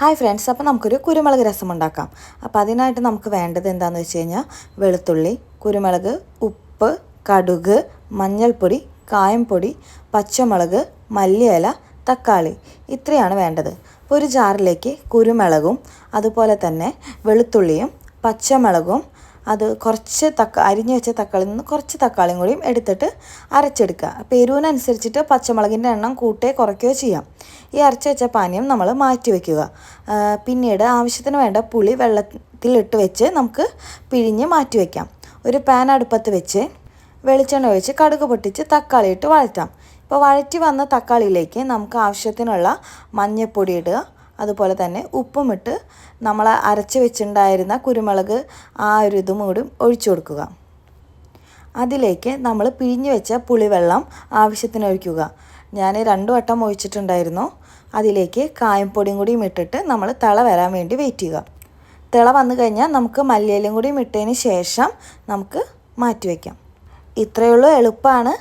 Hi friends അപ്പോൾ നമുക്കൊരു കുരുമുളക് രസം ഉണ്ടാക്കാം അപ്പോൾ അതിനായിട്ട് നമുക്ക് വേണ്ടത് എന്താണെന്ന് വെച്ച് കഴിഞ്ഞാൽ വെളുത്തുള്ളി കുരുമുളക് ഉപ്പ് കടുക് മഞ്ഞൾപ്പൊടി കായംപൊടി പച്ചമുളക് മല്ലിയില തക്കാളി ഇത്രയാണ് വേണ്ടത്. അപ്പോൾ ഒരു ജാറിലേക്ക് കുരുമുളകും അതുപോലെ തന്നെ വെളുത്തുള്ളിയും പച്ചമുളകും അത് കുറച്ച് തക്ക അരിഞ്ഞു വെച്ച തക്കാളിയിൽ നിന്ന് കുറച്ച് തക്കാളിയും കൂടിയും എടുത്തിട്ട് അരച്ചെടുക്കുക. അപ്പോൾ എരിവിനനുസരിച്ചിട്ട് പച്ചമുളകിന്റെ എണ്ണം കൂട്ടുകയോ കുറയ്ക്കുകയോ ചെയ്യാം. ഈ അരച്ച് വെച്ച പാനീയം നമ്മൾ മാറ്റി വയ്ക്കുക പിന്നീട് ആവശ്യത്തിന് വേണ്ട പുളി വെള്ളത്തിലിട്ട് വെച്ച് നമുക്ക് പിഴിഞ്ഞ് മാറ്റി വയ്ക്കാം ഒരു പാൻ അടുപ്പത്ത് വെച്ച് വെളിച്ചെണ്ണ ഒഴിച്ച് കടുക് പൊട്ടിച്ച് തക്കാളി ഇട്ട് വഴറ്റാം. ഇപ്പോൾ വഴറ്റി വന്ന തക്കാളിയിലേക്ക് നമുക്ക് ആവശ്യത്തിനുള്ള മഞ്ഞൾപ്പൊടി ഇടുക. അതുപോലെ തന്നെ ഉപ്പും ഇട്ട് നമ്മൾ അരച്ച് വെച്ചിട്ടുണ്ടായിരുന്ന കുരുമുളക് ആ ഒരു ഇതും കൂടി ഒഴിച്ചു കൊടുക്കുക. അതിലേക്ക് നമ്മൾ പിഴിഞ്ഞ് വെച്ച പുളിവെള്ളം ആവശ്യത്തിന് ഒഴിക്കുക. ഞാൻ രണ്ടു വട്ടം ഒഴിച്ചിട്ടുണ്ടായിരുന്നു. അതിലേക്ക് കായംപൊടിയും കൂടിയും ഇട്ടിട്ട് നമ്മൾ തിള വരാൻ വേണ്ടി വെയിറ്റ് ചെയ്യുക. തിള വന്നു കഴിഞ്ഞാൽ നമുക്ക് മല്ലിയിലും കൂടിയും ഇട്ടതിന് ശേഷം നമുക്ക് മാറ്റി വയ്ക്കാം ഇത്രയേ ഉള്ളൂ എളുപ്പമാണ്